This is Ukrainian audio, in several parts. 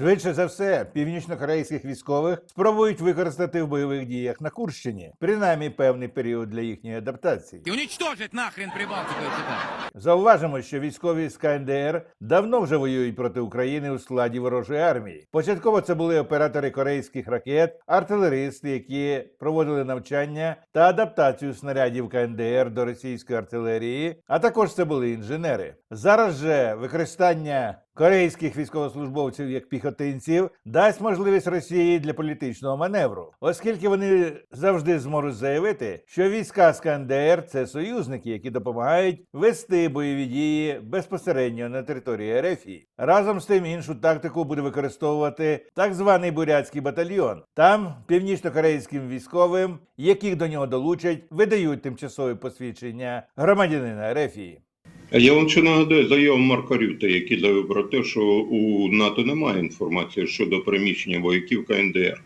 Швидше за все, північнокорейських військових спробують використати в бойових діях на Курщині, принаймні певний період для їхньої адаптації. И уничтожить нахрен Прибалтику Зауважимо, що військові з КНДР давно вже воюють проти України у складі ворожої армії. Початково це були оператори корейських ракет, артилеристи, які проводили навчання та адаптацію снарядів КНДР до російської артилерії, а також це були інженери. Зараз же використання корейських військовослужбовців як піхотинців дасть можливість Росії для політичного маневру, оскільки вони завжди зможуть заявити, що війська з КНДР це союзники, які допомагають вести бойові дії безпосередньо на території РФ. Разом з тим іншу тактику буде використовувати так званий бурятський батальйон. Там північно-корейським військовим, яких до нього долучать, видають тимчасові посвідчення громадянина РФ. Я вам ще нагадаю заяву Марка Рюта, який заявив про те, що у НАТО немає інформації щодо переміщення вояків КНДР.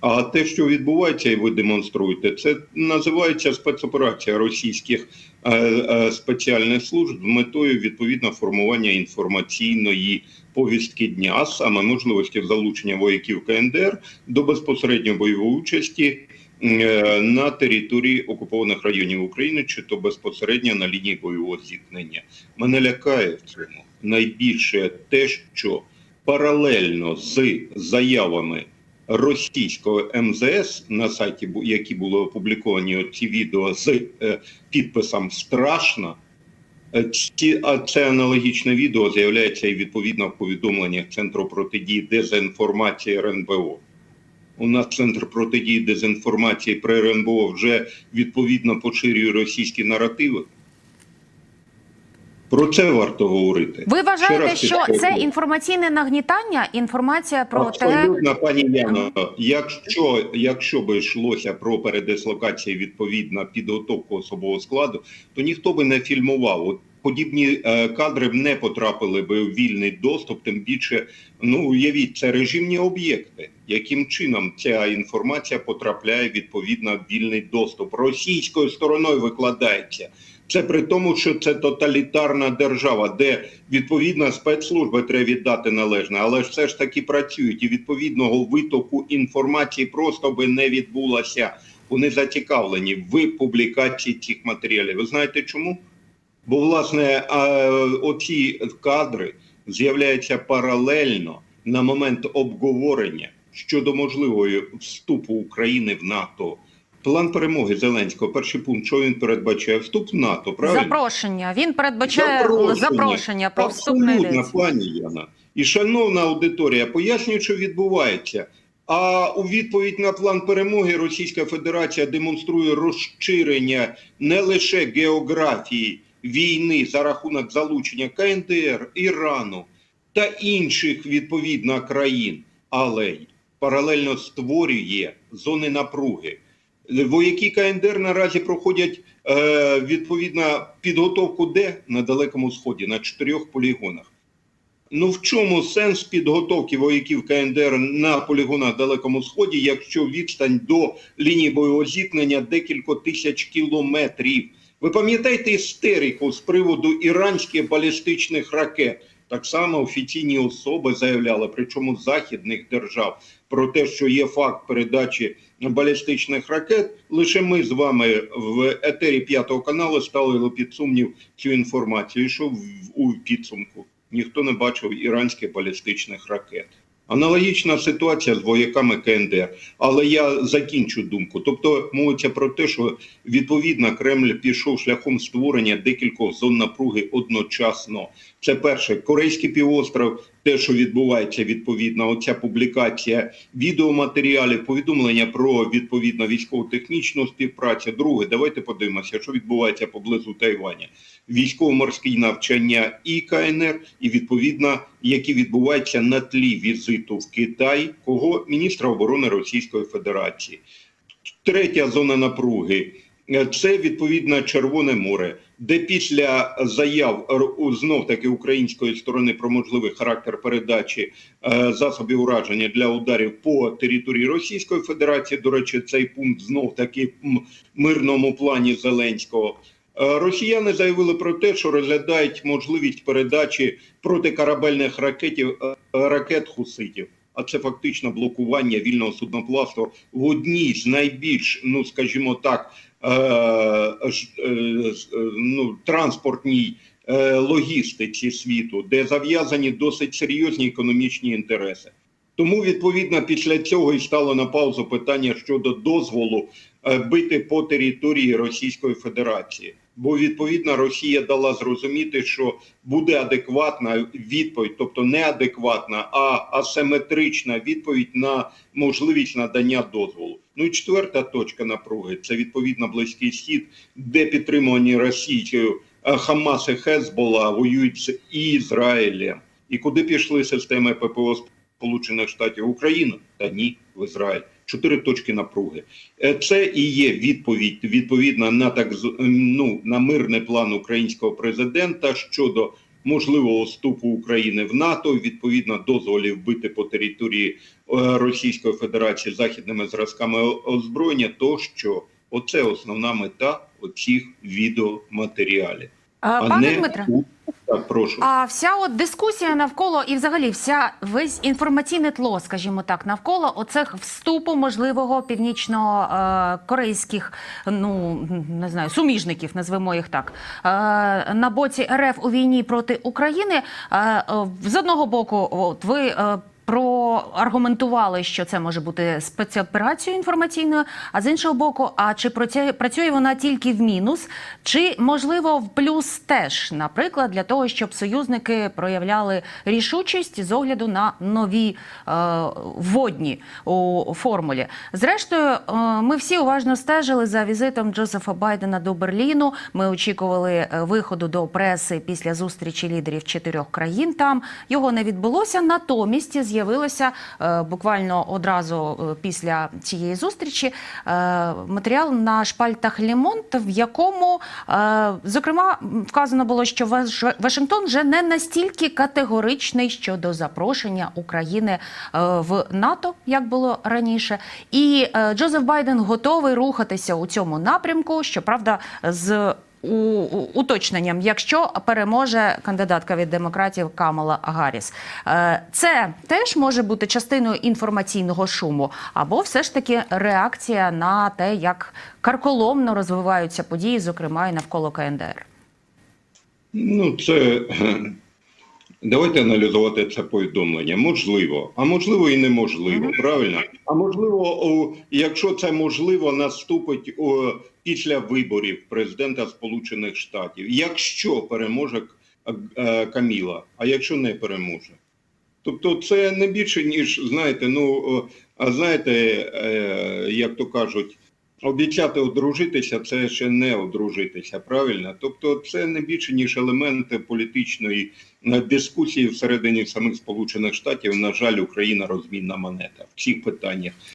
А те, що відбувається, і ви демонструєте, це називається спецоперація російських е, е, спеціальних служб з метою відповідно формування інформаційної повістки дня, саме можливості залучення вояків КНДР до безпосередньо бойової участі на території окупованих районів України, чи то безпосередньо на лінії бойового зіткнення. Мене лякає в цьому найбільше те, що паралельно з заявами російського МЗС на сайті, які були опубліковані ці відео з е, підписом страшно. е, Ці, а це аналогічне відео з'являється і відповідно в повідомленнях Центру протидії дезінформації РНБО. У нас центр протидії дезінформації при РНБО вже відповідно поширює російські наративи. Про це варто говорити. Ви вважаєте, що це інформаційне нагнітання? Інформація про те, пані Яно. Якщо, якщо би йшлося про передислокацію відповідно підготовку особового складу, то ніхто би не фільмував. Подібні е, кадри б не потрапили би у вільний доступ, тим більше, ну уявіть, це режимні об'єкти. Яким чином ця інформація потрапляє відповідно в вільний доступ? Російською стороною викладається. Це при тому, що це тоталітарна держава, де відповідно спецслужби треба віддати належне, але ж все ж таки працюють і відповідного витоку інформації просто би не відбулося. Вони зацікавлені в публікації цих матеріалів. Ви знаєте чому? Бо власне оці кадри з'являються паралельно на момент обговорення щодо можливої вступу України в НАТО. План перемоги Зеленського, перший пункт, що він передбачає вступ в НАТО, правильно? запрошення. Він передбачає запрошення, про вступ Абсолютно, пані Яна. І шановна аудиторія, пояснюю, що відбувається. А у відповідь на план перемоги Російська Федерація демонструє розширення не лише географії війни за рахунок залучення КНДР, Ірану та інших відповідно країн, але паралельно створює зони напруги. Вояки КНДР наразі проходять е, відповідно підготовку де на Далекому Сході на чотирьох полігонах. Ну в чому сенс підготовки вояків КНДР на полігонах Далекому Сході, якщо відстань до лінії бойового зіткнення декілька тисяч кілометрів? Ви пам'ятаєте істерику з приводу іранських балістичних ракет? Так само офіційні особи заявляли, причому західних держав, про те, що є факт передачі балістичних ракет. Лише ми з вами в етері п'ятого каналу ставили під сумнів цю інформацію. Що у підсумку ніхто не бачив іранських балістичних ракет. Аналогічна ситуація з вояками КНДР. Але я закінчу думку. Тобто мовиться про те, що відповідно Кремль пішов шляхом створення декількох зон напруги одночасно. Це перше, Корейський півостров, те, що відбувається відповідно, оця публікація відеоматеріалів, повідомлення про відповідно військово-технічну співпрацю. Друге, давайте подивимося, що відбувається поблизу Тайваня. Військово-морські навчання і КНР, і відповідно, які відбуваються на тлі візиту в Китай, кого міністра оборони Російської Федерації. Третя зона напруги це відповідно Червоне море, де після заяв знов таки української сторони про можливий характер передачі е, засобів ураження для ударів по території Російської Федерації. До речі, цей пункт знов таки мирному плані Зеленського. Е, Росіяни заявили про те, що розглядають можливість передачі протикорабельних ракетів е, ракет хуситів. А це фактично блокування вільного судноплавства в одній з найбільш, ну скажімо так, ну, транспортній е, логістиці світу, де зав'язані досить серйозні економічні інтереси. Тому відповідно після цього і стало на паузу питання щодо дозволу е, бити по території Російської Федерації. Бо відповідно Росія дала зрозуміти, що буде адекватна відповідь, тобто не адекватна, а асиметрична відповідь на можливість надання дозволу. Ну і четверта точка напруги це відповідно близький схід, де підтримувані Росією е, Хамас і Хезбола воюють з Ізраїлем. І куди пішли системи ППО Сполучених Штатів Україна? Та ні, в Ізраїль. Чотири точки напруги. Е, Це і є відповідь відповідно на так ну на мирний план українського президента щодо можливого вступу України в НАТО, відповідно дозволів бити по території е, Російської Федерації західними зразками озброєння. То що оце основна мета оцих відеоматеріалів, А, Пане не Дмитре, у- так, прошу. а вся от дискусія навколо і взагалі вся весь інформаційне тло, скажімо так, навколо оцих вступу можливого північно-корейських, ну не знаю, суміжників, назвемо їх так, е, на боці РФ у війні проти України. Е, е, з одного боку, от ви. Проаргументували, що це може бути спецоперацією інформаційною. А з іншого боку, а чи працює, вона тільки в мінус, чи можливо в плюс теж, наприклад, для того, щоб союзники проявляли рішучість з огляду на нові е, водні у формулі. Зрештою, е, ми всі уважно стежили за візитом Джозефа Байдена до Берліну. Ми очікували е, виходу до преси після зустрічі лідерів чотирьох країн. Там його не відбулося. Натомість з'явилося е, буквально одразу е, після цієї зустрічі е, матеріал на шпальтах Лемонт, в якому зокрема вказано було, що Вашингтон вже не настільки категоричний щодо запрошення України в НАТО, як було раніше, і Джозеф Байден готовий рухатися у цьому напрямку. Щоправда, з уточненням, якщо переможе кандидатка від демократів Камала Гарріс. Е, Це теж може бути частиною інформаційного шуму, або все ж таки реакція на те, як карколомно розвиваються події, зокрема і навколо КНДР. Ну, це давайте аналізувати це повідомлення. Можливо, а можливо і неможливо. Правильно? А можливо, якщо це можливо, наступить після виборів президента Сполучених Штатів. Якщо переможе е, Каміла, а якщо не переможе. Тобто, це не більше ніж знаєте, ну а знаєте, е, як то кажуть, обіцяти одружитися це ще не одружитися, правильно? Тобто, це не більше ніж елементи політичної е, дискусії всередині самих Сполучених Штатів. На жаль, Україна розмінна монета в цих питаннях.